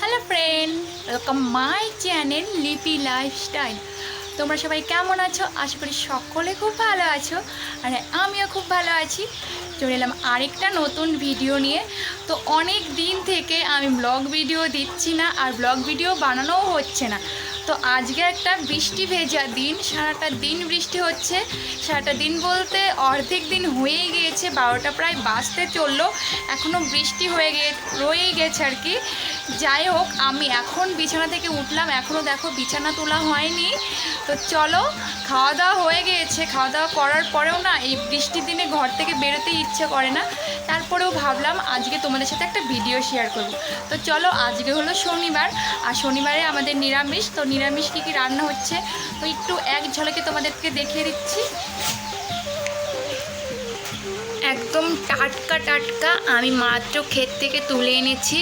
Hello friend welcome my channel Lipi lifestyle তোমরা সবাই কেমন আছো? আশা করি সকলে খুব ভালো আছো, আর আমিও খুব ভালো আছি। চলে এলাম আরেকটা নতুন ভিডিও নিয়ে। তো অনেক দিন থেকে আমি ব্লগ ভিডিও দিচ্ছি না, আর ব্লগ ভিডিও বানানোও হচ্ছে না। তো আজকে একটা বৃষ্টি ভেজা দিন, সারাটা দিন বৃষ্টি হচ্ছে। সারাটা দিন বলতে অর্ধেক দিন হয়েই গিয়েছে, বারোটা প্রায় বাঁচতে চলল। এখনও বৃষ্টি হয়ে গিয়ে রয়েই গেছে আর কি। যাই হোক, আমি এখন বিছানা থেকে উঠলাম। এখনও দেখো বিছানা তোলা হয়নি। তো চলো খাওয়া দাওয়া হয়ে গিয়েছে। খাওয়া দাওয়া করার পরেও না এই বৃষ্টির দিনে ঘর থেকে বেরোতে ইচ্ছে করে না। তারপরেও ভাবলাম আজকে তোমাদের সাথে একটা ভিডিও শেয়ার করব। তো চলো, আজকে হলো শনিবার। আর শনিবারে আমাদের নিরামিষ। তো নিরামিষ কী কী রান্না হচ্ছে? তো একটু এক ঝলকে তোমাদেরকে দেখিয়ে দিচ্ছি। একদম টাটকা টাটকা আমি মাত্র ক্ষেত থেকে তুলে এনেছি।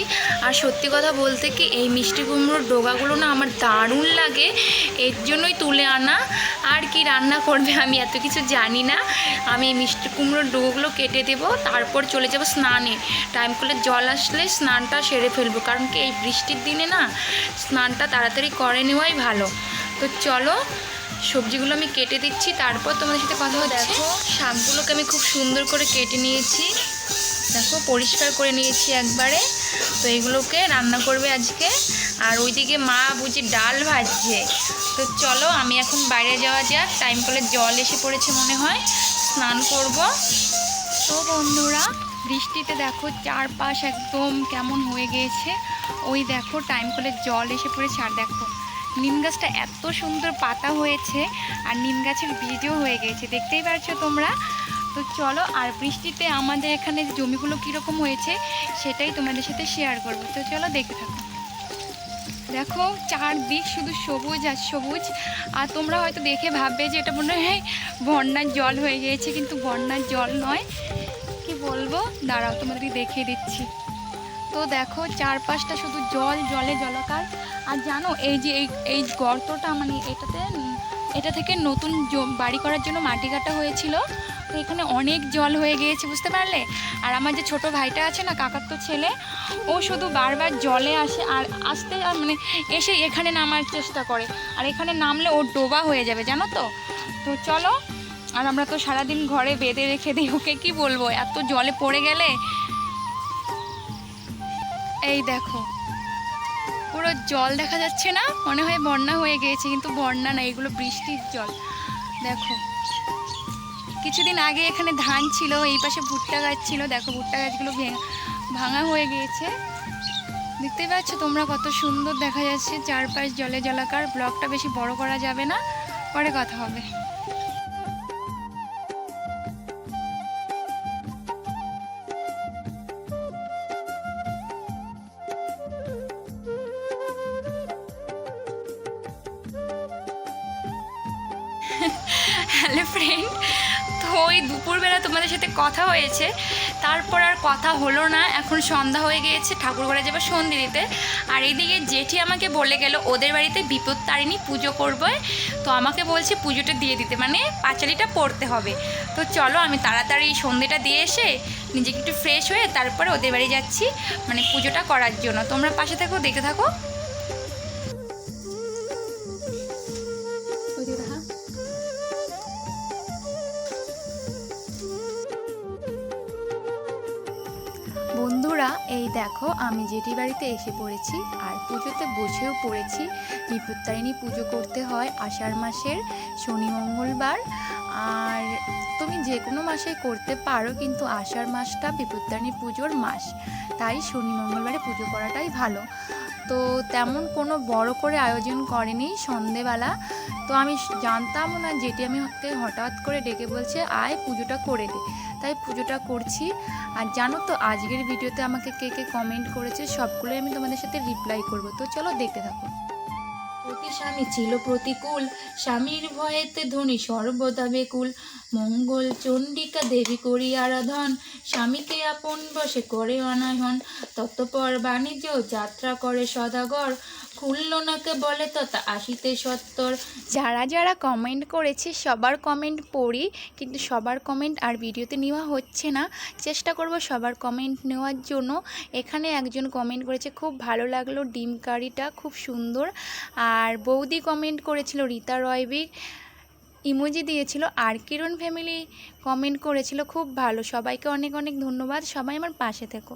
আর সত্যি কথা বলতে কি, এই মিষ্টি কুমড়োর ডোগাগুলো না আমার দারুণ লাগে। এর জন্যই তুলে আনা। আর কি রান্না করবে আমি এত কিছু জানি না। আমি এই মিষ্টি কুমড়োর ডোগাগুলো কেটে দেবো, তারপর চলে যাব স্নানে। টাইম করলে জল আসলে স্নানটা সেরে ফেলব। কারণ কি, এই বৃষ্টির দিনে না, স্নানটা তাড়াতাড়ি করে নেওয়াই ভালো। তো চলো সবজিগুলো আমি কেটে দিচ্ছি তারপর তোমাদের সাথে কথা দেখো শাকগুলোকে আমি খুব সুন্দর করে কেটে নিয়েছি। দেখো পরিষ্কার করে নিয়েছি একবারে। তো এগুলোকে রান্না করবে আজকে। আর ওইদিকে মা বুঝি ডাল ভাজছে। তো চলো আমি এখন বাইরে যাওয়া যাক। টাইম করলে জল এসে পড়েছে মনে হয়। স্নান করব। তো বন্ধুরা বৃষ্টিতে দেখো চারপাশ একদম কেমন হয়ে গিয়েছে। ওই দেখো টাইম করলে জল এসে পড়েছে। আর দেখো নিম গাছটা এত সুন্দর পাতা হয়েছে আর নিম গাছের বীজও হয়ে গেছে, দেখতেই পারছ তোমরা? তো চলো, আর বৃষ্টিতে আমাদের এখানে জমিগুলো কীরকম হয়েছে সেটাই তোমাদের সাথে শেয়ার করব। তো চলো, দেখতে থাকো। দেখো, চারদিক শুধু সবুজ আর সবুজ। আর তোমরা হয়তো দেখে ভাববে যে এটা মনে হয় বন্যার জল হয়ে গিয়েছে, কিন্তু বন্যার জল নয়। কি বলব? দাঁড়াও, তোমাদেরকে দেখিয়ে দিচ্ছি। তো দেখো চারপাশটা শুধু জল, জলে জলকার। আর জানো, এই যে এই এই গর্তটা মানে এটাতে, এটা থেকে নতুন বাড়ি করার জন্য মাটি কাটা হয়েছিল। তো এখানে অনেক জল হয়ে গিয়েছে, বুঝতে পারলে? আর আমার যে ছোট ভাইটা আছে না, কাকার তো ছেলে, ও শুধু বারবার জলে আসে, আর আসতে, আর মানে এসে এখানে নামার চেষ্টা করে। আর এখানে নামলে ওর ডোবা হয়ে যাবে, জানো তো? তো চলো, আর আমরা তো সারাদিন ঘরে বেঁধে রেখে দিই, ওকে কী বলব? এত জলে পড়ে গেলে এই দেখো। পুরো জল দেখা যাচ্ছে না? মনে হয় বন্যা হয়ে গিয়েছে, কিন্তু বন্যা না, এগুলো বৃষ্টির জল। দেখো। কিছুদিন আগে এখানে ধান ছিল, এই পাশে ভুট্টা গাছ ছিল। দেখো, ভুট্টা গাছগুলো ভাঙা হয়ে গিয়েছে। দেখতেই পাচ্ছ তোমরা কত সুন্দর দেখা যাচ্ছে চারপাশ জলে জলাকার। ব্লগটা বেশি বড় করা যাবে না, পরে কথা হবে। Hello friend. তো ওই দুপুরবেলা তোমাদের সাথে কথা হয়েছে। তারপর আর কথা হলো না। এখন সন্ধ্যা হয়ে গিয়েছে ঠাকুরঘরে যাবে সন্ধে দিতে। আর এইদিকে জেঠি আমাকে বলে গেল, ওদের বাড়িতে বিপদ তারিণী পুজো করবে। তো আমাকে বলছে পুজোটা দিয়ে দিতে মানে পাঁচালিটা পড়তে হবে। তো চলো আমি তাড়াতাড়ি সন্ধেটা দিয়ে এসে নিজেকে একটু ফ্রেশ হয়ে তারপরে ওদের বাড়ি যাচ্ছি মানে পুজোটা করার জন্য। তোমরা পাশে থাকো দেখে থাকো। এই দেখো, আমি জেঠি বাড়িতে এসে পড়েছি আর পুজোতে বসেও পড়েছি। বিপত্তারিণী পুজো করতে হয় আষাঢ় মাসের, শনি মঙ্গলবার। আর তুমি যে কোনো মাসে করতে পারো, কিন্তু আষাঢ় মাসটা বিপত্তারিণী পুজোর মাস। তাই শনি মঙ্গলবারে পুজো করাটাই ভালো। তো তেমন কোনো বড় করে আয়োজন করেনি সন্ধেবেলা। তো আমি জানতাম না যেটি আমি হঠাৎ করে ডেকে বলছে, আয় পুজোটা করে দে। তাই পুজোটা করছি। আর জানো তো আজকের ভিডিওতে আমাকে কে কে কমেন্ট করেছে সবগুলোই আমি তোমাদের সাথে রিপ্লাই করব। তো চলো দেখতে থাকো। স্বামী ছিল প্রতিকূল। স্বামীর ভয়েতে ধনী সর্বদা বেকুল। মঙ্গল চণ্ডিকা দেবী করি আরাধন। স্বামীকে আপন বসে করে অনায়ন। তত্ত্বপর বাণিজ্য যাত্রা করে সদাগর। খুললো না কে বলে তো তা আশিতে সত্তর। যারা যারা কমেন্ট করেছে, সবার কমেন্ট পড়ি, কিন্তু সবার কমেন্ট আর ভিডিওতে নেওয়া হচ্ছে না। চেষ্টা করব সবার কমেন্ট নেওয়ার জন্য। এখানে একজন কমেন্ট করেছে, খুব ভালো লাগল ডিম কারিটা, খুব সুন্দর। আর বৌদি কমেন্ট করেছিল, রীতা রয়বিক ইমোজি দিয়েছিল, আর কিরণ ফ্যামিলি কমেন্ট করেছিল, খুব ভালো। সবাইকে অনেক অনেক ধন্যবাদ। সবাই আমার পাশে থেকো।